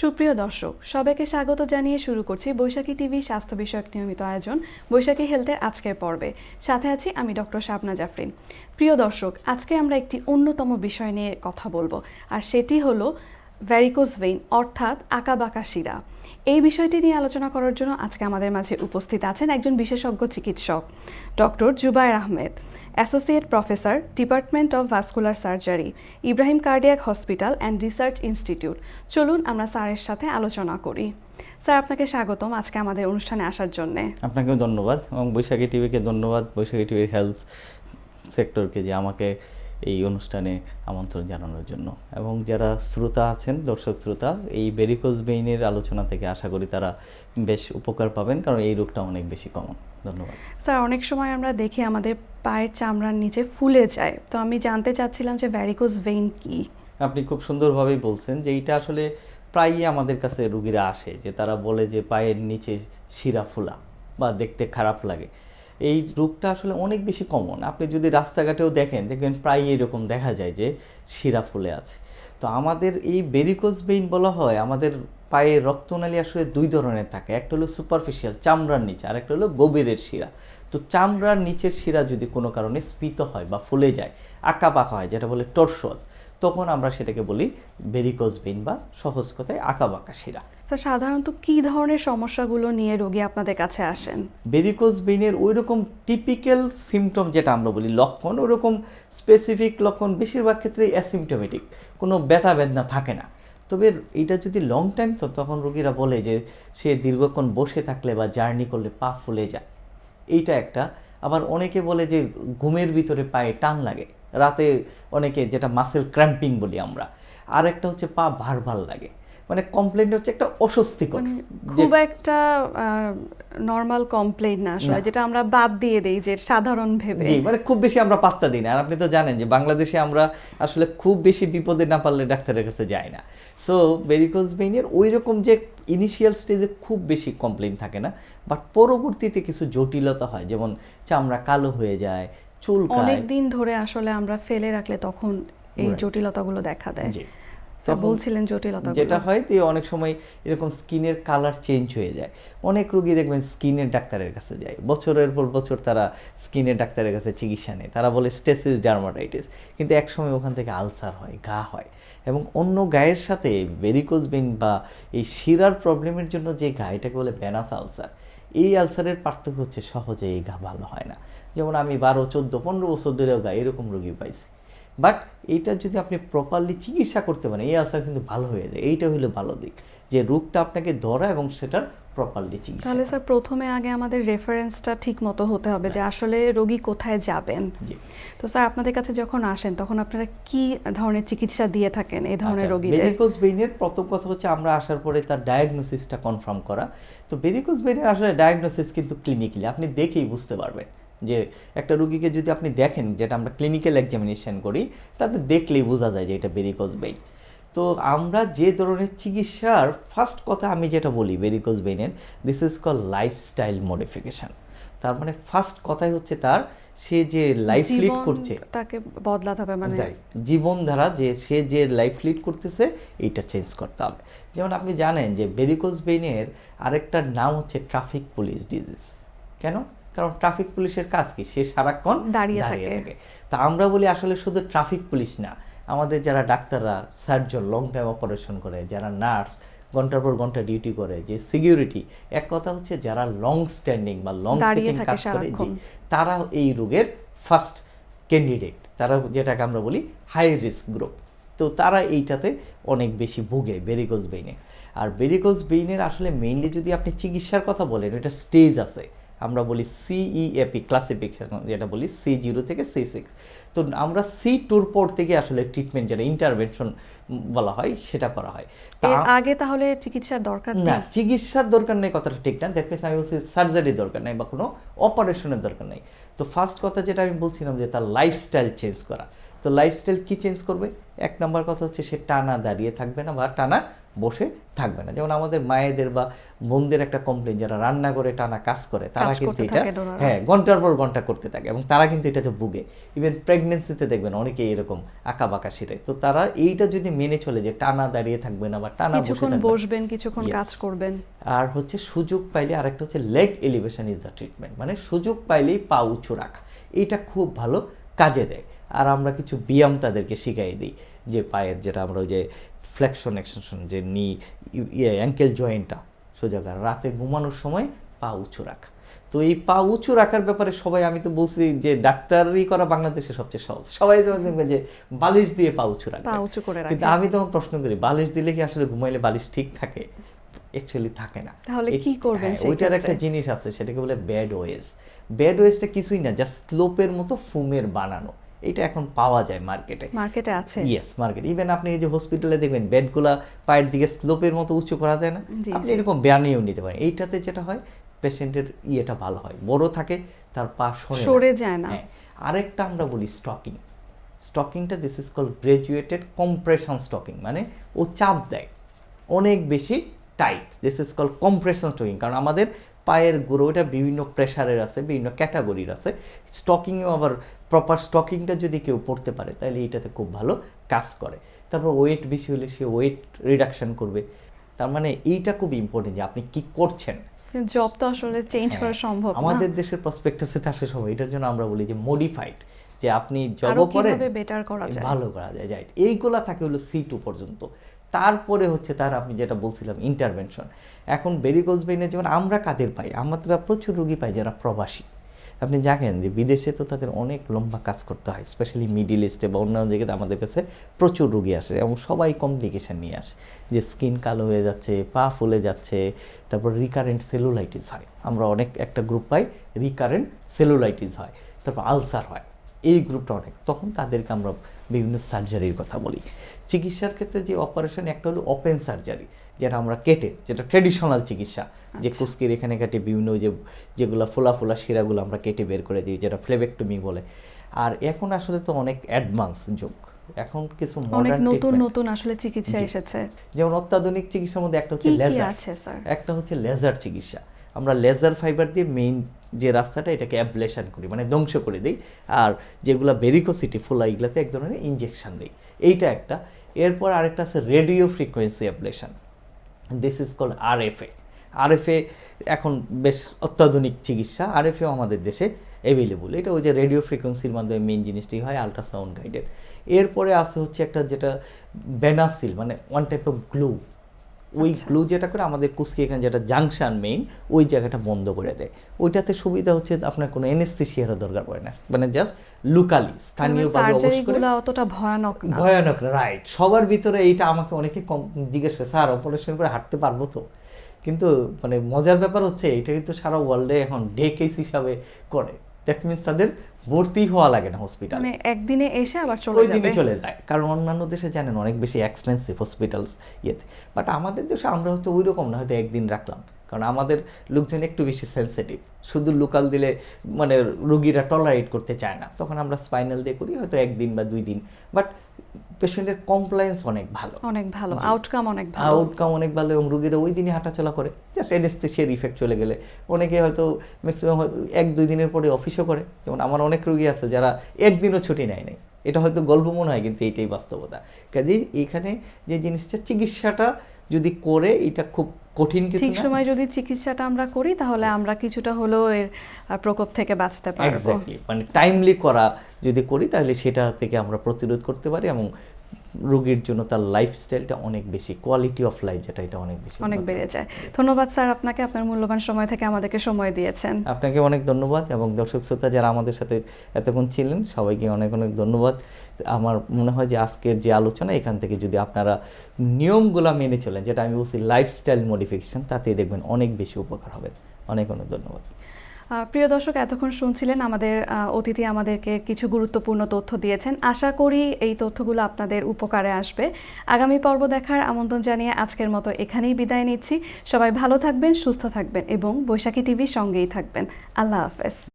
সুপ্রিয় দর্শক, সবাইকে স্বাগত জানিয়ে শুরু করছি বৈশাখী টিভি স্বাস্থ্য বিষয়ক নিয়মিত আয়োজন, বৈশাখী হেলথের আজকের পর্বে। সাথে আছি আমি ডক্টর শাবনা জাফরিন। প্রিয় দর্শক, আজকে আমরা একটি অন্যতম বিষয় নিয়ে কথা বলব, আর সেটি হলো ভ্যারিকোজ ভেইন অর্থাৎ আঁকাবাঁকা শিরা। এই বিষয়টি নিয়ে আলোচনা করার জন্য আজকে আমাদের মাঝে উপস্থিত আছেন একজন বিশেষজ্ঞ চিকিৎসক, doctor Zubair Ahmed. Associate professor department of vascular surgery Ibrahim cardiac hospital and research institute চলুন আমরা স্যারের সাথে আলোচনা করি। স্যার আপনাকে স্বাগতম আজকে আমাদের অনুষ্ঠানে আসার জন্যে। আপনাকেও ধন্যবাদ এবং বৈশাখী টিভিকে ধন্যবাদ বৈশাখী টিভির হেলথ সেক্টরকে যে আমাকে এই অনুষ্ঠানে আমন্ত্রণ জানানোর জন্য। এবং যারা শ্রোতা আছেন দর্শক শ্রোতা এই বেরিকোজ বেইনের আলোচনা থেকে আশা করি তারা বেশ উপকার পাবেন কারণ এই রোগটা অনেক বেশি কমন ধন্যবাদ। স্যার অনেক সময় আমরা দেখি আমাদের পায়ের চামড়ার নিচে ফুলে যায়। তো আমি জানতে চাচ্ছিলাম যে ভ্যারিকোজ ভেইন কি? আপনি খুব সুন্দরভাবেই বলছেন যে এইটা আসলে প্রায়ই আমাদের কাছে রুগীরা আসে যে তারা বলে যে পায়ের নিচে শিরা ফোলা বা দেখতে খারাপ লাগে। এই রোগটা আসলে অনেক বেশি কমন আপনি যদি রাস্তাঘাটেও দেখেন, দেখবেন প্রায়ই এরকম দেখা যায় যে শিরা ফুলে আছে। তো আমাদের এই বেরিকোজ বেইন বলা হয়, আমাদের পায়ে রক্তনালী আসলে দুই ধরনের থাকে। একটা হলো সুপারফিশিয়াল চামড়ার নিচে আর একটা হলো গভীরের শিরা। তো চামড়ার নিচের শিরা যদি কোনো কারণে স্ফীত হয় বা ফুলে যায় আঁকা পাকা হয় যেটা বলে টর্সোয়াস তখন আমরা সেটাকে বলি বেরিকোজ বেইন বা সহজ কথায় আঁকা বাঁকা শিরা। স্যার সাধারণত কি ধরনের সমস্যাগুলো নিয়ে রোগী আপনাদের কাছে আসেন? বেরিকোজ বেইনের ওই রকম টিপিক্যাল সিমটম যেটা আমরা বলি লক্ষণ ওরকম স্পেসিফিক লক্ষণ বেশিরভাগ ক্ষেত্রে অ্যাসিমটোমেটিক কোনো ব্যথা বেদনা থাকে না। তবে এটা যদি লং টাইম তো তখন রোগীরা বলে যে সে দীর্ঘক্ষণ বসে থাকলে বা জার্নি করলে পা ফুলে যায়। এইটা একটা। আবার অনেকে বলে যে ঘুমের ভিতরে পায়ে টান লাগে। রাতে অনেকে যেটা মাসেল ক্র্যাম্পিং বলি আমরা। আর একটা হচ্ছে পা ভার ভার লাগে। মানে কমপ্লেন হচ্ছে একটা অস্বস্তিকর। মানে খুব একটা নর্মাল কমপ্লেইন না আসলে যেটা আমরা বাদ দিয়ে দেই যে সাধারণ ভেবে। জি মানে খুব বেশি আমরা পাত্তা দিই না। আর আপনি তো জানেন যে বাংলাদেশে আমরা আসলে খুব বেশি বিপদে না পারলে ডাক্তারের কাছে যাই না। সো ভেরিকোজ ভেইনের ওই রকম যে ইনিশিয়াল স্টেজে খুব বেশি কমপ্লেন থাকে না। বাট পরবর্তীতে কিছু জটিলতা হয় যেমন চামড়া কালো হয়ে যায় চুলকায় অনেক দিন ধরে আসলে আমরা ফেলে রাখলে তখন এই. জটিলতাগুলো দেখা দেয়। বলছিলেন জটিলতা যেটা হয় যে অনেক সময় এরকম স্কিনের কালার চেঞ্জ হয়ে যায়। অনেক রোগী দেখবেন স্কিনের ডাক্তারের কাছে যায়। বছরের পর বছর তারা স্কিনের ডাক্তারের কাছে চিকিৎসা নেয়। তারা বলে স্টেসিস ডার্মাটাইটিস। কিন্তু এক সময় ওখান থেকে আলসার হয় ঘা হয়। এবং অন্য গায়ের সাথে ভেরিকোজ বেইন বা এই শিরার প্রবলেমের জন্য যে ঘা এটাকে বলে ব্যানাস আলসার এই আলসারের পার্থক্য হচ্ছে সহজে এই ঘা ভালো হয় না। যেমন আমি বারো চোদ্দ পনেরো বছর ধরেও গা এরকম রোগী পাইছি। বাট এইটা যদি আপনি প্রপারলি চিকিৎসা করতে পারেন এই আলসার কিন্তু ভালো হয়ে যায়। এইটা হলো ভালো দিক যে রোগটা আপনাকে ধরা এবং সেটার প্রপারলি চিকিৎসা তাহলে স্যার প্রথমে আগে আমাদের রেফারেন্সটা ঠিক মতো হতে হবে যে আসলে রোগী কোথায় যাবেন। তো স্যার আপনাদের কাছে যখন আসেন তখন আপনারা কি ধরনের চিকিৎসা দিয়ে থাকেন এই ধরনের আচ্ছা, রোগীদের? ভেরিকোজ বেইনের প্রথম কথা হচ্ছে আমরা আসার পরে তার ডায়াগনোসিসটা কনফার্ম করা। তো ভেরিকোজ বেইনের আসলে ডায়াগনোসিস কিন্তু ক্লিনিক্যালি আপনি দেখেই বুঝতে পারবেন। যে একটা রুগীকে যদি আপনি দেখেন যেটা আমরা ক্লিনিক্যাল এক্সামিনেশন করি তাতে দেখলেই বোঝা যায় যে এটা ভেরিকোজ বেইন তো আমরা যে ধরনের চিকিৎসার ফার্স্ট কথা আমি যেটা বলি varicose বেইনের this is call lifestyle modification তার মানে ফার্স্ট কথাই হচ্ছে তার সে যে লাইফ লিড করছে। তাকে বদলাতে হবে মানে. জীবনধারা যে সে যে লাইফ লিড করতেছে এইটা চেঞ্জ করতে হবে। যেমন আপনি জানেন যে বেরিকোজ বেইনের আরেকটা নাম হচ্ছে ট্রাফিক পুলিশ ডিজিজ কেন? কারণ ট্রাফিক পুলিশের কাজ কি? সে সারাক্ষণ দাঁড়িয়ে থাকে। তা আমরা বলি আসলে শুধু ট্রাফিক পুলিশ না আমাদের যারা ডাক্তাররা সার্জন লং টাইম অপারেশন করে যারা নার্স ঘণ্টার পর ঘণ্টা ডিউটি করে যে সিকিউরিটি এক কথা হচ্ছে যারা লং স্ট্যান্ডিং বা লং সিটিং কাজ করে জি তারা এই রোগের ফার্স্ট ক্যান্ডিডেট তারা যেটাকে আমরা বলি হাই রিস্ক গ্রুপ তো তারা এইটাতে অনেক বেশি ভুগে বেরিকোজ বেইনে আর বেরিকোজ বেইনের আসলে মেইনলি যদি আপনি চিকিৎসার কথা বলেন এটা স্টেজ আছে। আমরা বলি সিইএপি ক্লাসিফিকেশন যেটা বলি সি জিরো থেকে সি সিক্স তো আমরা সি টুর পর থেকে আসলে ট্রিটমেন্ট যেটা ইন্টারভেনশন বলা হয় সেটা করা হয়। তা আগে তাহলে চিকিৎসার দরকার না নেই? চিকিৎসার দরকার নেই কথাটা ঠিক না। দ্যাট মিনস আমি বলছি সার্জারি দরকার নেই বা কোনো অপারেশনের দরকার নেই। তো ফার্স্ট কথা যেটা আমি বলছিলাম যে তার লাইফস্টাইল চেঞ্জ করা। তো লাইফস্টাইল কি চেঞ্জ করবে? এক নম্বর কথা হচ্ছে সে টানা দাঁড়িয়ে থাকবে না বা টানা বসে থাকবে না। যেমন আমাদের মায়েদের বা বোনদের একটা কমপ্লেন যারা রান্না করে টানা কাজ করে তারা কিন্তু এটা হ্যাঁ ঘণ্টার পর ঘণ্টা করতে থাকে এবং তারা কিন্তু এটাতে ভুগে। ইভেন প্রেগনেন্সিতে দেখবেন অনেকে এরকম আঁকা বাঁকা শিরায় তো তারা এইটা যদি মেনে চলে যে টানা দাঁড়িয়ে থাকবে না বা টানা বসে। বসবেন কিছুক্ষণ কাজ করবেন। আর হচ্ছে সুযোগ পাইলে আরেকটা হচ্ছে leg elevation is the treatment মানে সুযোগ পাইলেই পা উঁচু রাখা। এটা খুব ভালো কাজে দেয়। আর আমরা কিছু ব্যায়াম তাদেরকে শিখাই দিই। যে পায়ের যেটা আমরা ওই যে ফ্লেকশন এক্সটেনশন যে নি ইয়ে অ্যাঙ্কেল জয়েন্টটা সোজা করা। রাতে ঘুমানোর সময় পা উঁচু রাখা। তো এই পা উঁচু রাখার ব্যাপারে সবাই আমি তো বলছি যে ডাক্তারি করা বাংলাদেশে সবচেয়ে সহজ। সবাই যেমন দেখবে যে বালিশ দিয়ে পা উঁচু রাখবে। পা উঁচু করে কিন্তু আমি তখন প্রশ্ন করি বালিশ দিলে কি আসলে ঘুমাইলে বালিশ ঠিক থাকে? অ্যাকচুয়ালি থাকে না। তাহলে কি করবেন হ্যাঁ, ওইটার একটা জিনিস আছে সেটাকে বলে ব্যাড ওয়েজ ব্যাড ওয়েজটা কিছুই না জাস্ট স্লোপের মতো ফুমের বানানো। এটা এখন পাওয়া যায় মার্কেটে মার্কেটে আছে। ইয়েস মার্কেট ইভেন আপনি এই যে হসপিটালে দেখবেন বেডগুলা পায়ের দিকে স্লোপের মতো উঁচু করা যায় না। আপনি এরকম বানিয়েও নিতে পারেন। এইটাতে যেটা হয় পেশেন্টের ইয়েটা ভালো হয়। বড় থাকে তার পা সরে সরে যায়। না। হ্যাঁ। আরেকটা আমরা বলি stocking স্টকিংটা this is call graduated compression stocking মানে ও চাপ দেয়। অনেক বেশি tight this is call compression stocking কারণ আমাদের পায়ের গুঁড়োটা বিভিন্ন প্রেশারের আছে বিভিন্ন ক্যাটাগরির আছে। স্টকিংয়েও আবার প্রপার স্টকিংটা যদি কেউ পড়তে পারে তাহলে এইটাতে খুব ভালো কাজ করে। তারপর ওয়েট বেশি হলে সে ওয়েট রিডাকশন করবে। তার মানে এইটা খুব ইম্পর্টেন্ট যে আপনি কি করছেন। জব তো আসলে চেঞ্জ করা হ্যাঁ, সম্ভব আমাদের দেশের প্রসপেক্টাসে আসে সবাই এটার জন্য আমরা বলি যে মডিফাইড যে আপনি জবও করেন বেটার করা যায়। ভালো করা যায় রাইট এইগুলা থাকে হলো সি টু পর্যন্ত। তারপরে হচ্ছে তার আপনি যেটা বলছিলাম ইন্টারভেনশন এখন বেরিকোজ বেইনের যেমন আমরা কাদের পাই? আমরা প্রচুর রোগী পাই যারা প্রবাসী। আপনি জানেন যে বিদেশে তো তাদের অনেক লম্বা কাজ করতে হয় স্পেশালি মিডিল ইস্টে বা অন্যান্য জায়গাতে আমাদের কাছে প্রচুর রুগী আসে এবং সবাই কমপ্লিকেশন নিয়ে আসে। যে স্কিন কালো হয়ে যাচ্ছে, পা ফুলে যাচ্ছে, তারপর রিকারেন্ট সেলুলাইটিস হয়। আমরা অনেক একটা গ্রুপ পাই রিকারেন্ট সেলুলাইটিস হয়, তারপর আলসার হয়। এই গ্রুপটা অনেক। তখন তাদেরকে আমরা বিভিন্ন সার্জারির কথা বলি। চিকিৎসার ক্ষেত্রে যে অপারেশন একটা হলো ওপেন সার্জারি যেটা আমরা কেটে যেটা ট্রেডিশনাল চিকিৎসা যে আচ্ছা। কুস্কির এখানে কেটে বিভিন্ন যে যেগুলো ফোলা ফোলা শিরাগুলো আমরা কেটে বের করে দিই যেটা ফ্লেবেকটমি বলে। আর এখন আসলে তো অনেক অ্যাডভান্স যুগ। এখন কিছু মডার্ন নতুন নতুন আসলে চিকিৎসা এসেছে। যেমন অত্যাধুনিক চিকিৎসার মধ্যে একটা হচ্ছে লেজার একটা হচ্ছে লেজার চিকিৎসা। আমরা লেজার ফাইবার দিয়ে মেইন যে রাস্তাটা, এটাকে অ্যাবলেশন করি মানে ধ্বংস করে দিই। আর যেগুলো বেরিকোসিটি ফোলা, এগুলাতে এক ধরনের ইঞ্জেকশন দিই। এইটা একটা। এরপর আরেকটা আছে radio frequency ablation this is call RFA RFA এখন বেশ অত্যাধুনিক চিকিৎসা। আরএফএও আমাদের দেশে অ্যাভেলেবল এটা ওই যে রেডিও ফ্রিকোয়েন্সির মাধ্যমে মেইন জিনিসটি হয় আলট্রাসাউন্ড গাইডেড এরপরে আছে হচ্ছে একটা যেটা বেনাসিল মানে ওয়ান টাইপ অফ গ্লু ওই আচ্ছা। গ্লু যেটা করে আমাদের কুস্কি এখানে যেটা জাংশন মেইন ওই জায়গাটা বন্ধ করে দেয়। ওইটাতে সুবিধা হচ্ছে আপনার কোনো এনেস্থেশিয়ারও দরকার পড়ে না। মানে জাস্ট লোকালি স্থানীয়ভাবে অবশ্য করে অতটা ভয়ানক ভয়ানক রাইট সবার ভিতরে এইটা আমাকে অনেকে কম জিজ্ঞেস করে স্যার অপারেশন করে হাঁটতে পারব তো? কিন্তু মানে মজার ব্যাপার হচ্ছে এটা কিন্তু সারা ওয়ার্ল্ডে এখন ডে কেস হিসাবে করে। দ্যাট মিনস তাদের ভর্তি হওয়া লাগে না হসপিটাল মানে একদিনে এসে আবার চলে ওই যাবে। চলে যায়। কারণ অন্যান্য দেশে জানেন অনেক বেশি এক্সপেন্সিভ হসপিটালস ইয়েতে। বাট আমাদের দেশে আমরা হয়তো ওই রকম না হয়তো একদিন রাখলাম। কারণ আমাদের লোকজন একটু বেশি সেন্সিটিভ শুধু লোকাল দিলে মানে রুগীরা টলারেট করতে চায় না। তখন আমরা স্পাইনাল দিয়ে করি হয়তো একদিন বা দুই দিন। বাট পেশেন্টের কমপ্লায়েন্স অনেক ভালো। অনেক ভালো। আউটকাম অনেক ভালো। আউটকাম অনেক ভালো এবং রুগীরা ওই দিনই হাঁটাচলা করে। জাস্ট এনেস্থেশিয়ার ইফেক্ট চলে গেলে। অনেকে হয়তো ম্যাক্সিমাম এক দুই দিনের পরে অফিসও করে। যেমন আমার অনেক রুগী আছে যারা একদিনও ছুটি নেয় নাই। এটা হয়তো গল্প মনে হয় কিন্তু এইটাই বাস্তবতা। কাজেই এইখানে যে জিনিসটা চিকিৎসাটা যদি করে এটা খুব কঠিন কিছু ঠিক সময় যদি চিকিৎসাটা আমরা করি তাহলে আমরা কিছুটা হলেও এর প্রকোপ থেকে বাঁচতে পারব। এক্স্যাক্টলি মানে টাইমলি করা যদি করি তাহলে সেটা থেকে আমরা প্রতিরোধ করতে পারি এবং রোগীর জন্য তার লাইফস্টাইলটা অনেক বেশি কোয়ালিটি অফ লাইফ যেটা এটা অনেক বেশি অনেক বেড়ে যায়। ধন্যবাদ স্যার আপনাকে আপনার মূল্যবান সময় থেকে আমাদেরকে সময় দিয়েছেন। আপনাকে অনেক ধন্যবাদ এবং দর্শক শ্রোতা যারা আমাদের সাথে এতক্ষণ ছিলেন সবাইকে অনেক অনেক ধন্যবাদ। আমার মনে হয় যে আজকের যে আলোচনা এখান থেকে যদি আপনারা নিয়মগুলো মেনে চলেন যেটা আমি বলছি লাইফস্টাইল মডিফিকেশন তাতেই দেখবেন অনেক বেশি উপকার হবে। অনেক অনেক ধন্যবাদ। প্রিয় দর্শক, এতক্ষণ শুনছিলেন আমাদের অতিথি আমাদেরকে কিছু গুরুত্বপূর্ণ তথ্য দিয়েছেন। আশা করি এই তথ্যগুলো আপনাদের উপকারে আসবে। আগামী পর্ব দেখার আমন্ত্রণ জানিয়ে আজকের মতো এখানেই বিদায় নিচ্ছি। সবাই ভালো থাকবেন, সুস্থ থাকবেন এবং বৈশাখী টিভির সঙ্গেই থাকবেন। আল্লাহ হাফেজ।